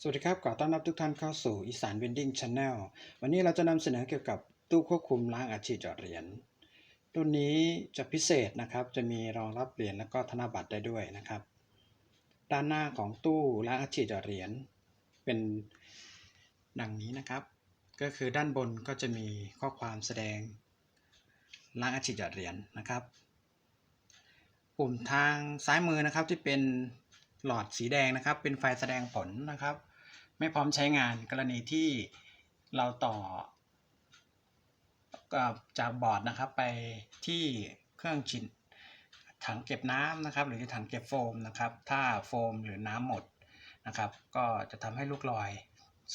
สวัสดีครับขอต้อนรับทุกท่านเข้าสู่อีสาน Vending Channel วันนี้เราจะนำเสนอเกี่ยวกับตู้ควบคุมล้างอัดฉีดหยอดเหรียญรุ่นนี้จะพิเศษนะครับ จะมีรองรับเหรียญแล้วก็ธนบัตรได้ด้วยนะครับ ด้านหน้าของตู้ล้างอัดฉีดหยอดเหรียญเป็นดังนี้นะครับ ก็คือด้านบนก็จะมีข้อความแสดงล้างอัดฉีดหยอดเหรียญนะครับ ปุ่มทางซ้ายมือนะครับที่เป็นหลอดสีแดงนะครับ เป็นไฟแสดงผลนะครับ ไม่พร้อมใช้งานกรณีที่เราต่อจากบอร์ดนะครับไปที่เครื่องชินถังเก็บน้ำนะครับ หรือถังเก็บโฟมนะครับ ถ้าโฟมหรือน้ำหมดนะครับ ก็จะทำให้ลูกลอย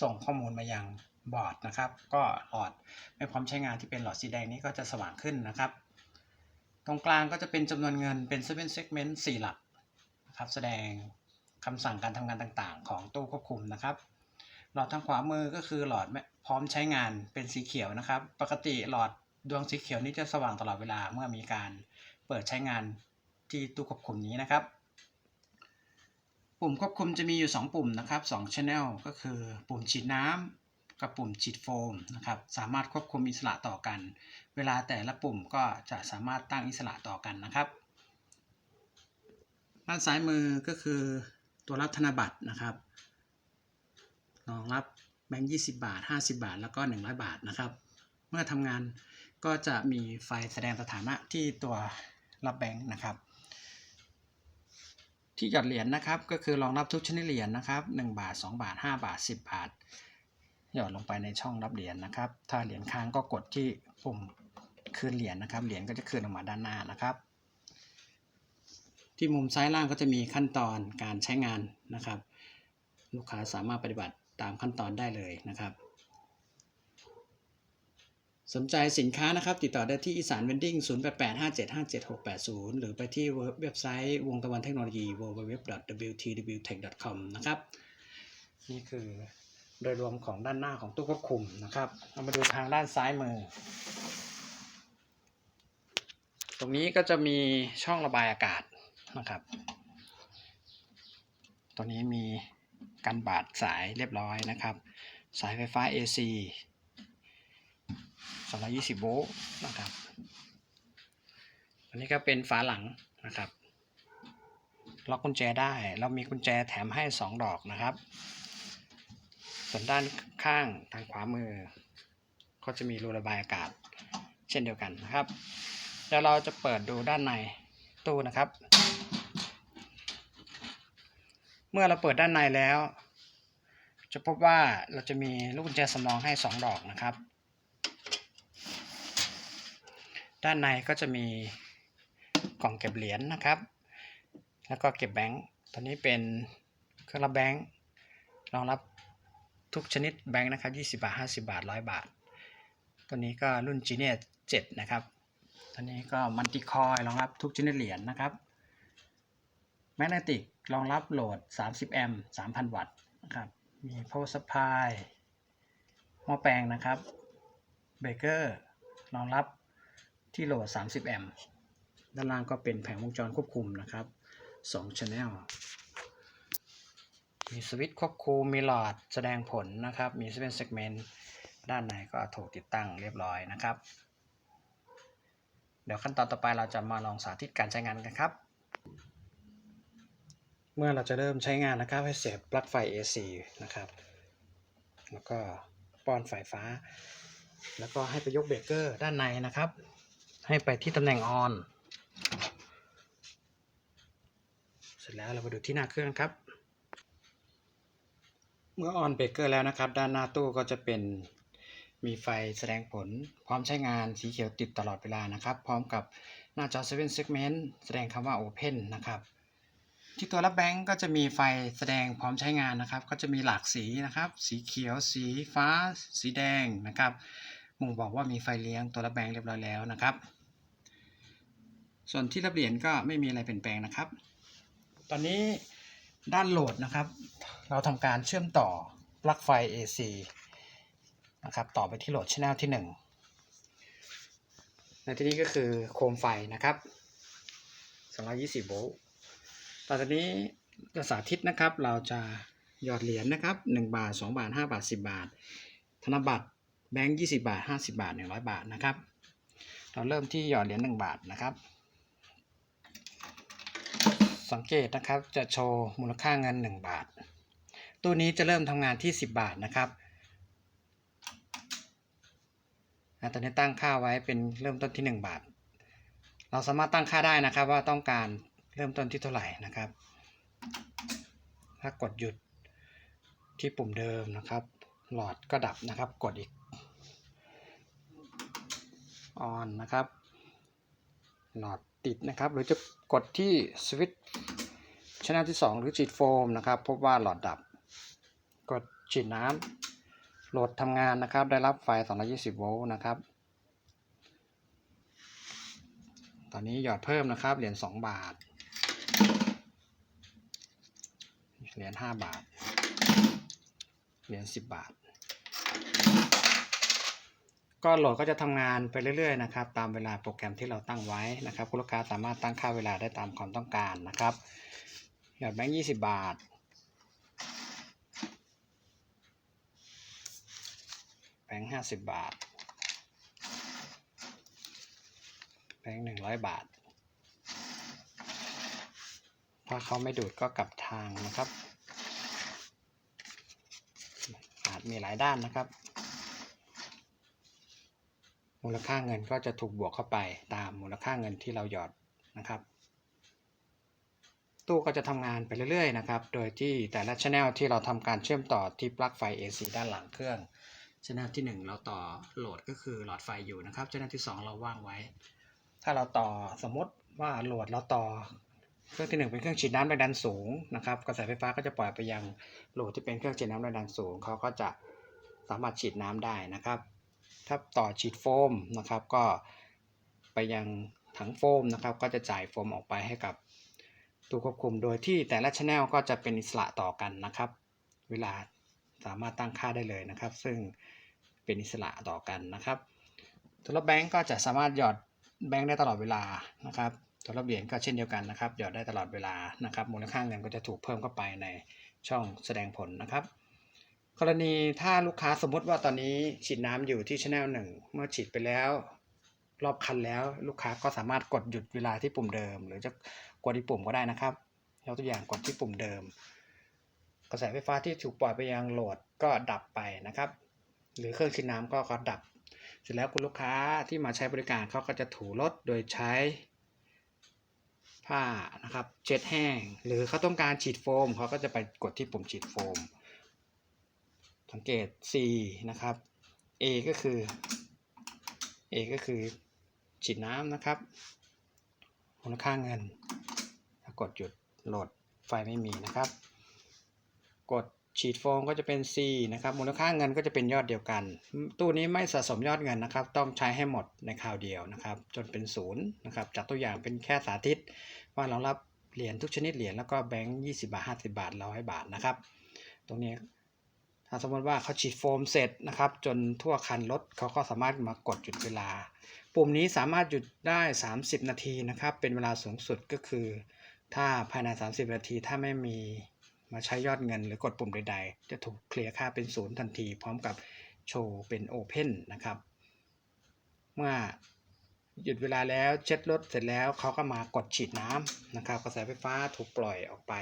ส่งข้อมูลมายังบอร์ดนะครับ ก็หลอดไม่พร้อมใช้งานที่เป็นหลอดสีแดงนี้ก็จะสว่างขึ้นนะครับ ตรงกลางก็จะเป็นจำนวนเงินเป็น7 segment 4 หลักนะครับ แสดงคำสั่งการทำงานต่างๆ ของตู้ควบคุมนะครับ หลอดทางขวามือก็คือหลอดพร้อมใช้งานเป็นสีเขียวนะครับ ปกติหลอดดวงสีเขียวนี้จะสว่างตลอดเวลาเมื่อมีการเปิดใช้งานที่ตู้ควบคุมนี้นะครับ ปุ่มควบคุมจะมีอยู่ 2 ปุ่มนะครับ2 channel ก็คือปุ่มฉีดน้ำกับปุ่มฉีดโฟมนะครับ สามารถควบคุมอิสระต่อกัน เวลาแต่ละปุ่มก็จะสามารถตั้งอิสระต่อกันนะครับ ด้านซ้ายมือก็คือตัวรับธนบัตรนะครับ รองรับแบงค์20บาท 50 บาท แล้วก็ 100 บาทนะครับ เมื่อทำงานก็จะมีไฟแสดงสถานะที่ตัวรับแบงค์นะครับ ที่หยอดเหรียญนะครับ ก็คือรองรับทุกชนิดเหรียญนะครับ 1 บาท 2 บาท 5 บาท 10 บาท หยอดลงไปในช่องรับเหรียญนะครับ ถ้าเหรียญค้างก็กดที่ปุ่มคืนเหรียญนะครับ เหรียญก็จะคืนออกมาด้านหน้านะครับที่มุมซ้ายล่างก็จะมีขั้นตอนการใช้งานนะครับ ลูกค้าสามารถปฏิบัติ ตามขั้นตอนได้เลยนะครับ สนใจสินค้านะครับ ติดต่อได้ที่อีสานเวนดิ้ง0885757680 หรือไปที่เว็บไซต์วงตะวันเทคโนโลยี www.wtwtech.com นะครับ นี่คือโดยรวมของด้านหน้าของตู้ควบคุมนะครับ เรามาดูทางด้านซ้ายมือ ตรงนี้ก็จะมีช่องระบายอากาศนะครับตัวนี้มี กันบาดสายเรียบร้อยนะครับ สายไฟฟ้า AC 220 โวลต์นะครับ อันนี้ก็เป็นฝาหลังนะครับ ล็อกกุญแจได้ เรามีกุญแจแถมให้ 2 ดอกนะครับ ส่วนด้านข้างทางขวามือ ก็จะมีรูระบายอากาศ เช่นเดียวกันนะครับ เดี๋ยวเราจะเปิดดูด้านในตู้นะครับ เมื่อเราเปิดด้านในแล้ว จะพบว่าเราจะมีลูกกุญแจสำรองให้ 2 ดอกนะครับ ด้านในก็จะมีกล่องเก็บเหรียญนะครับ แล้วก็เก็บแบงค์ตัวนี้เป็นเครื่องรับแบงค์รองรับทุกชนิดแบงค์นะครับ 20 บาท 50 บาท 100 บาท ตัวนี้ก็รุ่น Genius 7นะครับ ตัวนี้ก็มัลติคอยรองรับทุกชนิดเหรียญนะครับ แมกเนติก รองรับโหลด 30 แอมป์ 3,000 วัตต์นะครับ มี power supply หม้อแปลงนะครับ เบเกอร์รองรับที่โหลด 30 แอมป์ ด้านล่างก็เป็นแผงวงจรควบคุมนะครับ2 channel มีสวิตช์ควบคุม มีหลอดแสดงผลนะครับ มีเป็นเซกเมนต์ด้านในก็ถูกติดตั้งเรียบร้อยนะครับ เดี๋ยวขั้นตอนต่อไปเราจะมาลองสาธิตการใช้งานกันครับ เมื่อเราจะเริ่มใช้งานนะครับให้เสียบปลั๊กไฟ AC นะครับ แล้วก็ป้อนไฟฟ้า แล้วก็ให้ไปยกเบรกเกอร์ด้านในนะครับ ให้ไปที่ตำแหน่งออน เสร็จแล้วเรามาดูที่หน้าเครื่องครับ เมื่อออนเบรกเกอร์แล้วนะครับ ด้านหน้าตู้ก็จะเป็นมีไฟแสดงผลพร้อมใช้งานสีเขียวติดตลอดเวลานะครับ พร้อมกับหน้าจอ7 segment แสดงคำว่า Open นะครับ ที่ตัวรับแบงก์ก็จะมีไฟแสดงพร้อมใช้งานนะครับ ก็จะมีหลากสีนะครับ สีเขียว สีฟ้า สีแดงนะครับม่งบอกว่ามีไฟเลี้ยงตัวรับแบงก์เรียบร้อยแล้วนะครับ ส่วนที่รับเหรียญก็ไม่มีอะไรเปลี่ยนแปลงนะครับ ตอนนี้ด้านโหลดนะครับ เราทำการเชื่อมต่อปลั๊กไฟ AC นะครับ ต่อไปที่โหลดช anel ที่ 1 ในที่นี้ก็คือโคมไฟนะครับ 220 โวลต์ ต่อจากนี้จะสาธิตนะครับ เราจะหยอดเหรียญนะครับ1บาท 2 บาท 5 บาท 10 บาท ธนบัตรแบงค์20 บาท 50 บาท 100 บาทนะครับ เราเริ่มที่หยอดเหรียญ1บาทนะครับ สังเกตนะครับจะโชว์มูลค่าเงิน 1 บาท ตัวนี้จะเริ่มทำงานที่ 10 บาทนะครับอะตอนนี้ตั้งค่าไว้เป็นเริ่มต้นที่ 1 บาท เราสามารถตั้งค่าได้นะครับว่าต้องการ เริ่มต้นที่เท่าไหร่นะครับ ถ้ากดหยุดที่ปุ่มเดิมนะครับ หลอดก็ดับนะครับ กดอีกออนนะครับ หลอดติดนะครับ หรือจะกดที่สวิตช์ชแนลที่ 2 หรือฉีดโฟมนะครับ พบว่าหลอดดับ กดฉีดน้ำโหลดทำงานนะครับ ได้รับไฟ 220 โวลต์นะครับ ตอนนี้หยอดเพิ่มนะครับ เหรียญ2บาท เหรียญ5บาท เหรียญ10บาท ก็โหลดก็จะทำงานไปเรื่อยๆนะครับ ตามเวลาโปรแกรมที่เราตั้งไว้นะครับคุณลูกค้าสามารถตั้งค่าเวลาได้ตามความต้องการนะครับหยอดแบงค์20บาทแบงค์50บาทแบงค์100บาท ถ้าเขาไม่ดูดก็กลับทางนะครับ อาจมีหลายด้านนะครับ มูลค่าเงินก็จะถูกบวกเข้าไปตามมูลค่าเงินที่เราหยอดนะครับ ตู้ก็จะทำงานไปเรื่อยๆนะครับ โดยที่แต่ละช anel ที่เราทำการเชื่อมต่อที่ปลั๊กไฟ AC ด้านหลังเครื่องช anel ที่ 1 เราต่อโหลดก็คือหลอดไฟอยู่นะครับช anel ที่ 2 เราว่างไว้ ถ้าเราต่อสมมติว่าโหลดเราต่อ เครื่องที่ 1 เป็นเครื่องฉีดน้ำแรงดันสูงนะครับ กระแสไฟฟ้าก็จะปล่อยไปยังโหลดที่เป็นเครื่องฉีดน้ำแรงดันสูงเขาก็จะสามารถฉีดน้ำได้นะครับ ถ้าต่อฉีดโฟมนะครับ ก็ไปยังถังโฟมนะครับ ก็จะจ่ายโฟมออกไปให้กับตู้ควบคุม โดยที่แต่ละช anel ก็จะเป็นอิสระต่อกันนะครับ เวลาสามารถตั้งค่าได้เลยนะครับ ซึ่งเป็นอิสระต่อกันนะครับตัวแบงก์ก็จะสามารถหยอดแบงก์ได้ตลอดเวลานะครับ ตัวรับเหรียญก็เช่นเดียวกันนะครับหยอดได้ตลอดเวลานะครับมูลค่าเงินก็จะถูกเพิ่มเข้าไปในช่องแสดงผลนะครับ กรณีถ้าลูกค้าสมมติว่าตอนนี้ฉีดน้ำอยู่ที่ช anel หนึ่งเมื่อฉีดไปแล้วรอบคันแล้วลูกค้าก็สามารถกดหยุดเวลาที่ปุ่มเดิม หรือจะกดที่ปุ่มก็ได้นะครับยกตัวอย่างกดที่ปุ่มเดิม กระแสไฟฟ้าที่ถูกปล่อยไปยังโหลดก็ดับไปนะครับ หรือเครื่องฉีดน้ำก็ก็ดับ เสร็จแล้วคุณลูกค้าที่มาใช้บริการเขาก็จะถูรถโดยใช้ ผ้านะครับเช็ดแห้ง หรือเขาต้องการฉีดโฟมเขาก็จะไปกดที่ปุ่มฉีดโฟม สังเกต C นะครับ A ก็คือ A ก็คือฉีดน้ำนะครับมูลค่าเงิน กดหยุดโหลดไฟไม่มีนะครับ กด ฉีดโฟมก็จะเป็น C นะครับมูลค่าเงินก็จะเป็นยอดเดียวกัน ตู้นี้ไม่สะสมยอดเงินนะครับ ต้องใช้ให้หมดในคราวเดียวนะครับ จนเป็นศูนย์นะครับจากตัวอย่างเป็นแค่สาธิต ว่าเรารับเหรียญทุกชนิดเหรียญแล้วก็แบงค์20บาท50บาทร้อยบาทนะครับ ตรงนี้ถ้าสมมติว่าเขาฉีดโฟมเสร็จนะครับ จนทั่วคันรถเขาก็สามารถมากดหยุดเวลา ปุ่มนี้สามารถหยุดได้ 30 นาทีนะครับ เป็นเวลาสูงสุดก็คือ ถ้าภายใน 30 นาทีถ้าไม่มี มาใช้ยอดเงินหรือกดปุ่มใด ๆ จะถูกเคลียร์ค่าเป็นศูนย์ทันที พร้อมกับโชว์เป็นโอเพนนะครับ เมื่อหยุดเวลาแล้วเช็ดรถเสร็จแล้วเขาก็มากดฉีดน้ำนะครับ กระแสไฟฟ้าถูกปล่อยออกไป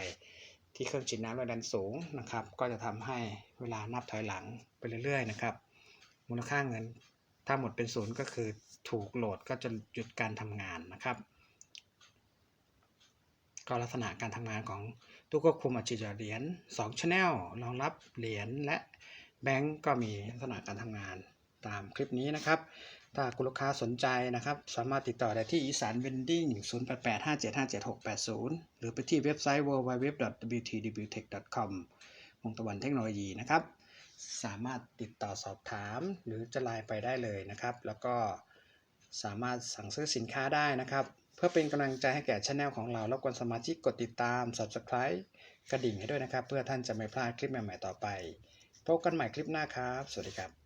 ที่เครื่องฉีดน้ำแรงดันสูงนะครับ ก็จะทำให้เวลานับถอยหลังไปเรื่อยๆนะครับ มูลค่าเงินถ้าหมดเป็นศูนย์ก็คือถูกโหลดก็จะหยุดการทำงานนะครับ ก็ลักษณะการทำงานของ ตู้ควบคุมอัจฉริยะเหรียญ2 Channel รองรับเหรียญและแบงก์ก็มีลักษณะการทำงานตามคลิปนี้นะครับ ถ้าคุณลูกค้าสนใจนะครับ สามารถติดต่อได้ที่อีสานเวนดิ้ง0885757680 หรือไปที่เว็บไซต์ www.wtwtech.com วงตะวันเทคโนโลยีนะครับ สามารถติดต่อสอบถามหรือจะไลน์ไปได้เลยนะครับ แล้วก็สามารถสั่งซื้อสินค้าได้นะครับ เพื่อเป็นกำลังใจให้แก่ช anel ของเรารบกวนสมาชิกกดติดตาม subscribe กระดิ่งให้ด้วยนะครับ เพื่อท่านจะไม่พลาดคลิปใหม่ๆต่อไป พบกันใหม่คลิปหน้าครับ สวัสดีครับ